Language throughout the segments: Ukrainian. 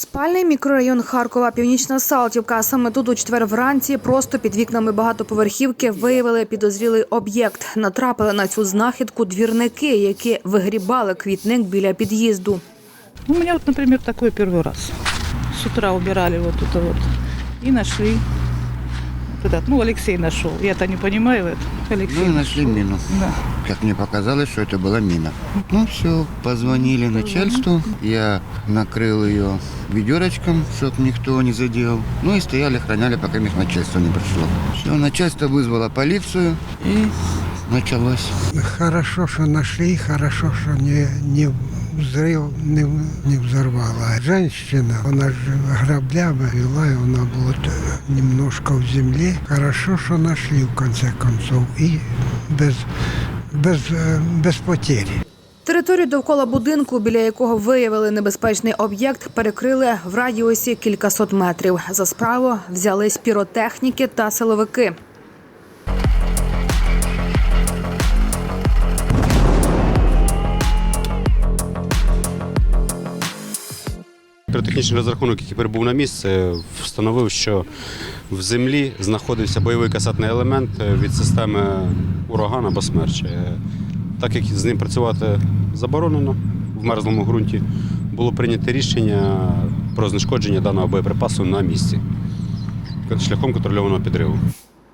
Спальний мікрорайон Харкова, Північна Салтівка. Саме тут у четвер вранці, просто під вікнами багатоповерхівки, виявили підозрілий об'єкт. Натрапили на цю знахідку двірники, які вигрібали квітник біля під'їзду. У мене, от, наприклад, такий перший раз. З утра убирали вот это вот і нашли. Этот, ну, Алексей нашел. Я-то не понимаю это. Алексей Ну и нашли мину. Да. Как мне показалось, что это была мина. Ну все, позвонили начальству. Я накрыл ее ведерочком, чтобы никто не задел. Ну и стояли, охраняли, пока их начальство не пришло. Все, начальство вызвало полицию и началось. Хорошо, что нашли, хорошо, что не, не взрыв не, не взорвала. Женщина, она же граблями вела, и она была т- немножко в земле. Хорошо, что нашли в конце концов. И без, без, э, без потери. Територію довкола будинку, біля якого виявили небезпечний об'єкт, перекрили в радіусі кількасот метрів. За справу взялись піротехніки та силовики. Піротехнічний розрахунок, який прибув на місце, встановив, що в землі знаходився бойовий касетний елемент від системи ураган або смерч. Е, Так як з ним працювати заборонено в мерзлому ґрунті, було прийнято рішення про знешкодження даного боєприпасу на місці шляхом контрольованого підриву.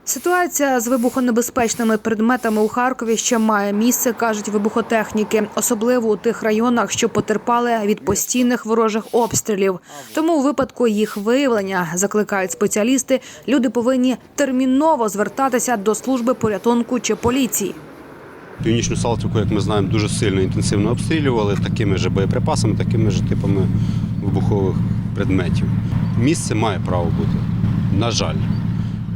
Ситуація з вибухонебезпечними предметами у Харкові ще має місце, кажуть вибухотехніки, особливо у тих районах, що потерпали від постійних ворожих обстрілів. Тому у випадку їх виявлення закликають спеціалісти. Люди повинні терміново звертатися до служби порятунку чи поліції. Північну Салтівку, як ми знаємо, дуже сильно інтенсивно обстрілювали такими ж боєприпасами, такими ж типами вибухових предметів. Місце має право бути, на жаль.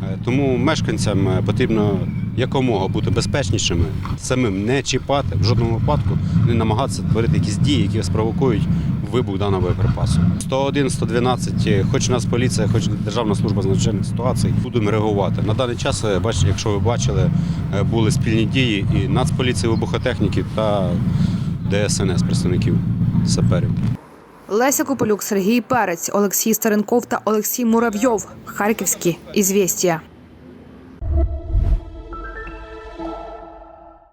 Е, Тому мешканцям е, потрібно якомога бути безпечнішими, самим не чіпати, в жодному випадку не намагатися творити якісь дії, які спровокують вибух даного боєприпасу. 101, 112, е, хоч нас поліція, хоч Державна служба з надзвичайних ситуацій, будемо реагувати. На даний час, якщо ви бачили, були спільні дії і Нацполіції вибухотехніки та ДСНС представників саперів. Леся Копилюк, Сергій Перець, Олексій Старенков та Олексій Муравйов. Харківські ізвістія.